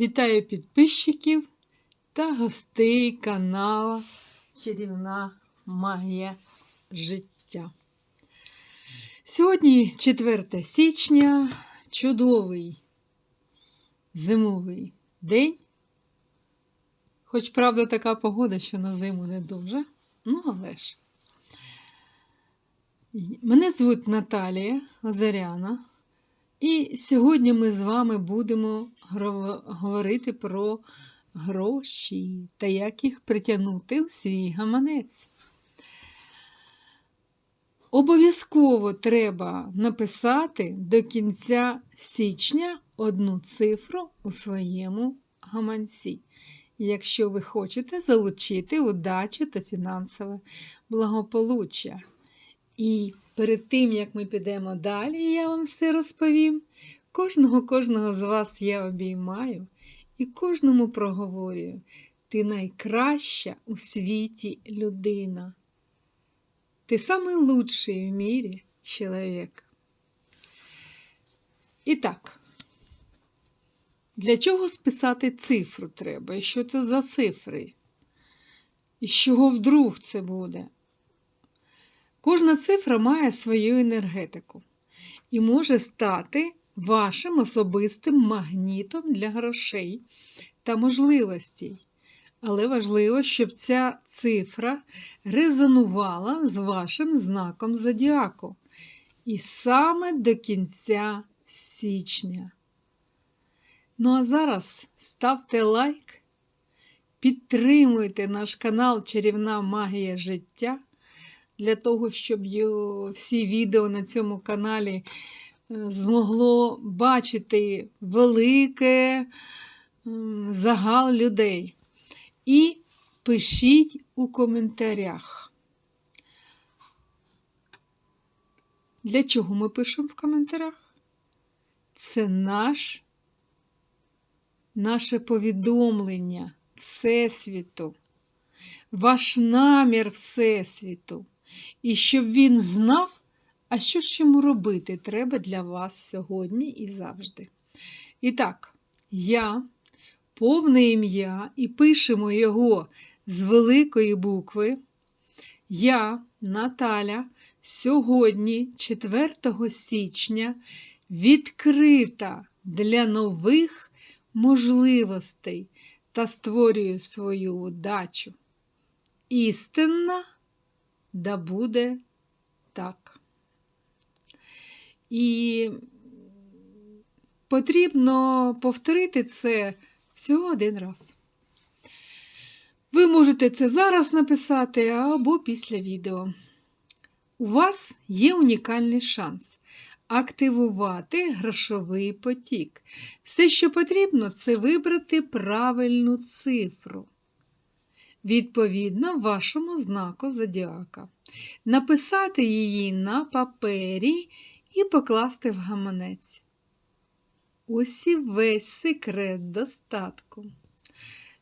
Вітаю підписчиків та гостей канала Чарівна Магія життя. Сьогодні 4 січня, чудовий зимовий день. Хоч, правда, така погода, що на зиму не дуже. Ну, але ж. Мене звуть Наталія Озаряна. І сьогодні ми з вами будемо говорити про гроші та як їх притягнути у свій гаманець. Обов'язково треба написати до кінця січня одну цифру у своєму гаманці, якщо ви хочете залучити удачу та фінансове благополуччя. І перед тим, як ми підемо далі, я вам все розповім. Кожного кожного з вас я обіймаю і кожному проговорюю. Ти найкраща у світі людина. Ти самий в мірі чоловік. І так, для чого списати цифру треба? І що це за цифри? І з чого вдруг це буде? Кожна цифра має свою енергетику і може стати вашим особистим магнітом для грошей та можливостей. Але важливо, щоб ця цифра резонувала з вашим знаком зодіаку. І саме до кінця січня. Ну а зараз ставте лайк, підтримуйте наш канал Чарівна Магія життя для того, щоб всі відео на цьому каналі е, змогло бачити велике загал людей. І пишіть у коментарях. Для чого ми пишемо в коментарях? Це наш, наше повідомлення Всесвіту, ваш намір Всесвіту. І щоб він знав, а що ж йому робити треба для вас сьогодні і завжди. І так, я, повне ім'я, і пишемо його з великої букви. Я, Наталя, сьогодні, 4 січня, відкрита для нових можливостей та створюю свою удачу. Істинна да буде так. І потрібно повторити це всього один раз. Ви можете це зараз написати або після відео. У вас є унікальний шанс активувати грошовий потік. Все, що потрібно, це вибрати правильну цифру. Відповідно вашому знаку зодіака, написати її на папері і покласти в гаманець. Ось і весь секрет достатку.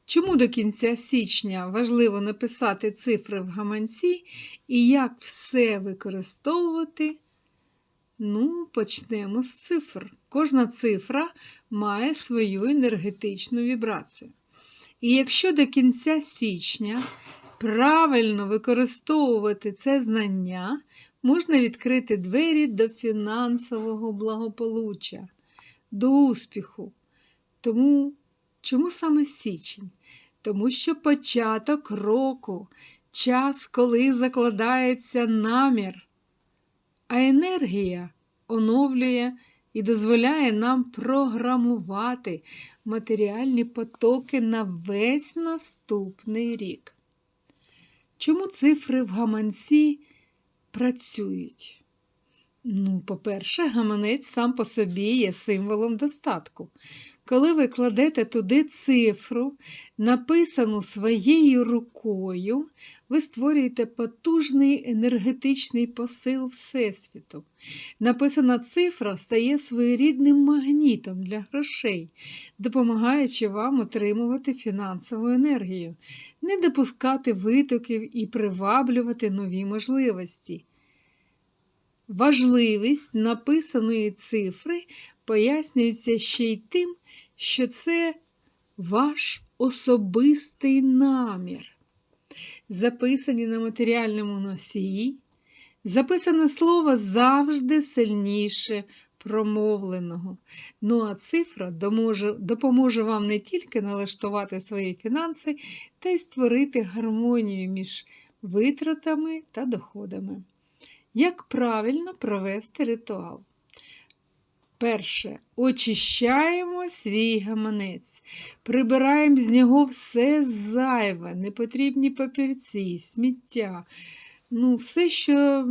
Чому до кінця січня важливо написати цифри в гаманці і як все використовувати? Ну, почнемо з цифр. Кожна цифра має свою енергетичну вібрацію. І якщо до кінця січня правильно використовувати це знання, можна відкрити двері до фінансового благополуччя, до успіху. Тому чому саме січень? Тому що початок року, час, коли закладається намір, а енергія оновлює і дозволяє нам програмувати матеріальні потоки на весь наступний рік. Чому цифри в гаманці працюють? Ну, по-перше, гаманець сам по собі є символом достатку. Коли ви кладете туди цифру, написану своєю рукою, ви створюєте потужний енергетичний посил Всесвіту. Написана цифра стає своєрідним магнітом для грошей, допомагаючи вам отримувати фінансову енергію, не допускати витоків і приваблювати нові можливості. Важливість написаної цифри пояснюється ще й тим, що це ваш особистий намір. Записані на матеріальному носії, записане слово завжди сильніше промовленого. Ну а цифра допоможе вам не тільки налаштувати свої фінанси, та й створити гармонію між витратами та доходами. Як правильно провести ритуал? Перше. Очищаємо свій гаманець, прибираємо з нього все зайве, непотрібні папірці, сміття, ну, все, що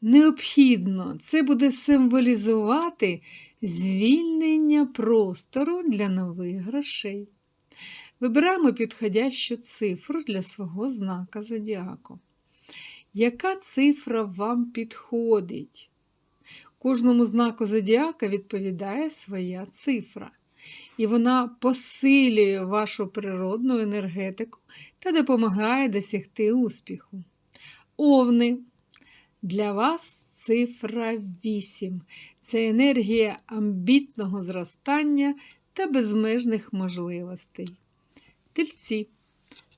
необхідно. Це буде символізувати звільнення простору для нових грошей. Вибираємо підходящу цифру для свого знака зодіаку. Яка цифра вам підходить? Кожному знаку зодіака відповідає своя цифра, і вона посилює вашу природну енергетику та допомагає досягти успіху. Овни. Для вас цифра 8. Це енергія амбітного зростання та безмежних можливостей. Тельці.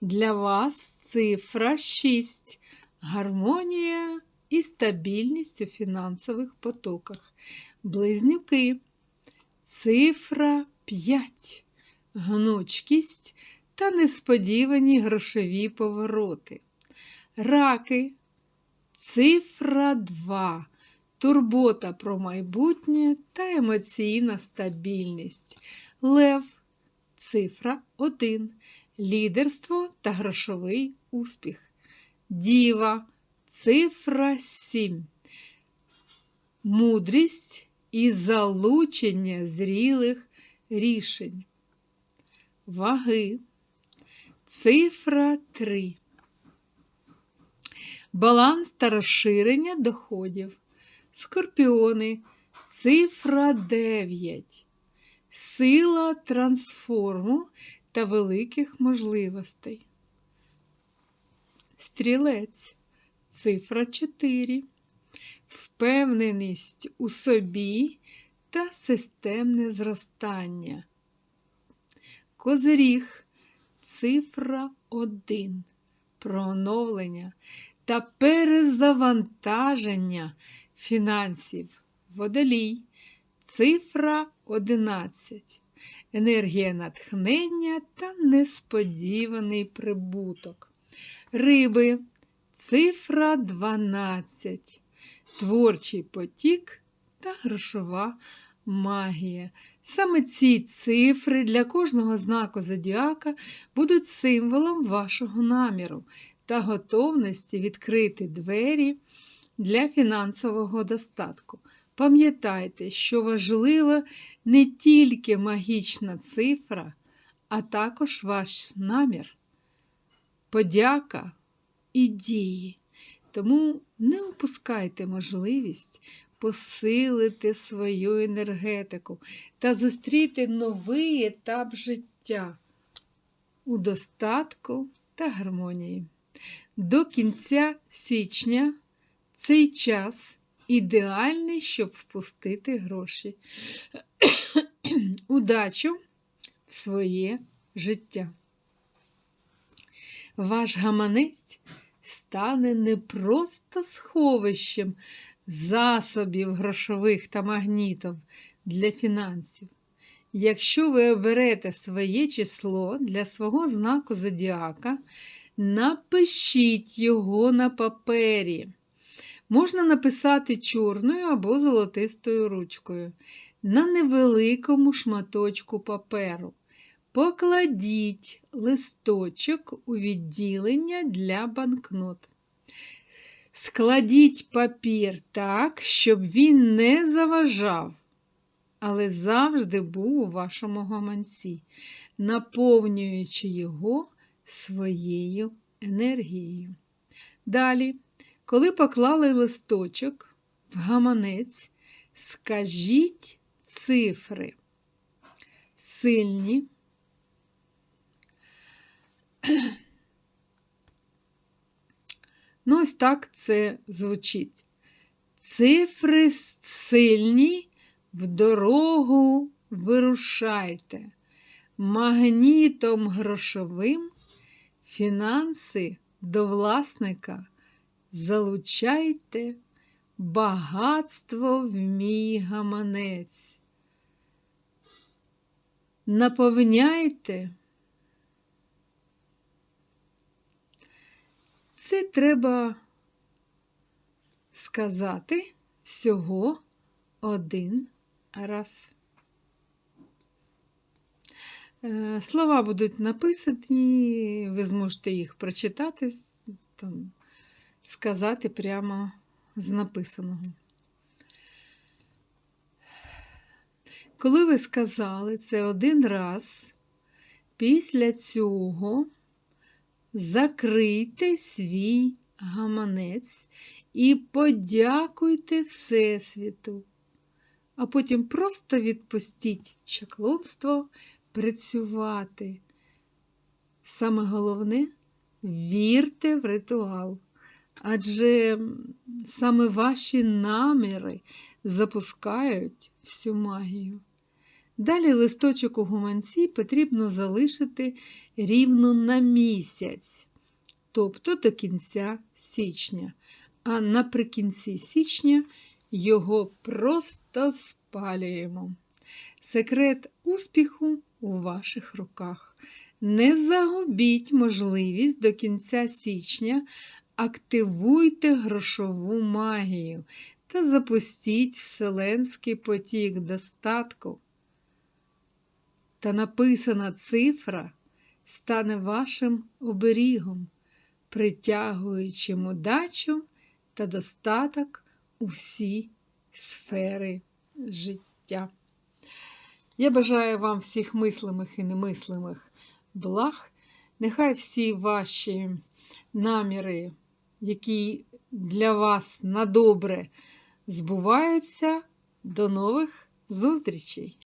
Для вас цифра 6. Гармонія і стабільність у фінансових потоках. Близнюки. Цифра 5. Гнучкість та несподівані грошові повороти. Раки. Цифра 2. Турбота про майбутнє та емоційна стабільність. Лев. Цифра 1. Лідерство та грошовий успіх. Діва. Цифра 7. Мудрість і залучення зрілих рішень. Ваги. Цифра 3. Баланс та розширення доходів. Скорпіони. Цифра 9. Сила трансформу та великих можливостей. Стрілець. Цифра 4. Впевненість у собі та системне зростання. Козиріг. Цифра 1. Про оновлення та перезавантаження фінансів. Водолій. Цифра 11. Енергія натхнення та несподіваний прибуток. Риби. Цифра 12. Творчий потік та грошова магія. Саме ці цифри для кожного знаку зодіака будуть символом вашого наміру та готовності відкрити двері для фінансового достатку. Пам'ятайте, що важлива не тільки магічна цифра, а також ваш намір, подяка і дії. Тому не опускайте можливість посилити свою енергетику та зустріти новий етап життя у достатку та гармонії. До кінця січня цей час ідеальний, щоб впустити гроші. Удачу в своє життя. Ваш гаманець стане не просто сховищем засобів грошових та магнітів для фінансів. Якщо ви оберете своє число для свого знаку зодіака, напишіть його на папері. Можна написати чорною або золотистою ручкою на невеликому шматочку паперу. Покладіть листочок у відділення для банкнот. Складіть папір так, щоб він не заважав, але завжди був у вашому гаманці, наповнюючи його своєю енергією. Далі, коли поклали листочок в гаманець, скажіть цифри сильні. Ну, ось так це звучить. Цифри сильні в дорогу вирушайте. магнітом грошовим фінанси до власника залучайте багатство в мій гаманець. Наповняйте. Це треба сказати всього один раз. Е, Слова будуть написані, ви зможете їх прочитати, там, сказати прямо з написаного. Коли ви сказали це один раз, після цього закрийте свій гаманець і подякуйте Всесвіту, а потім просто відпустіть чаклунство працювати. Саме головне вірте в ритуал, адже саме ваші наміри запускають всю магію. Далі листочок у гуманці потрібно залишити рівно на місяць, тобто до кінця січня. А наприкінці січня його просто спалюємо. Секрет успіху у ваших руках. Не загубіть можливість до кінця січня активуйте грошову магію та запустіть вселенський потік достатку. Та написана цифра стане вашим оберігом, притягуючим удачу та достаток у всі сфери життя. Я бажаю вам всіх мислимих і немислимих благ. Нехай всі ваші наміри, які для вас на добре збуваються. До нових зустрічей!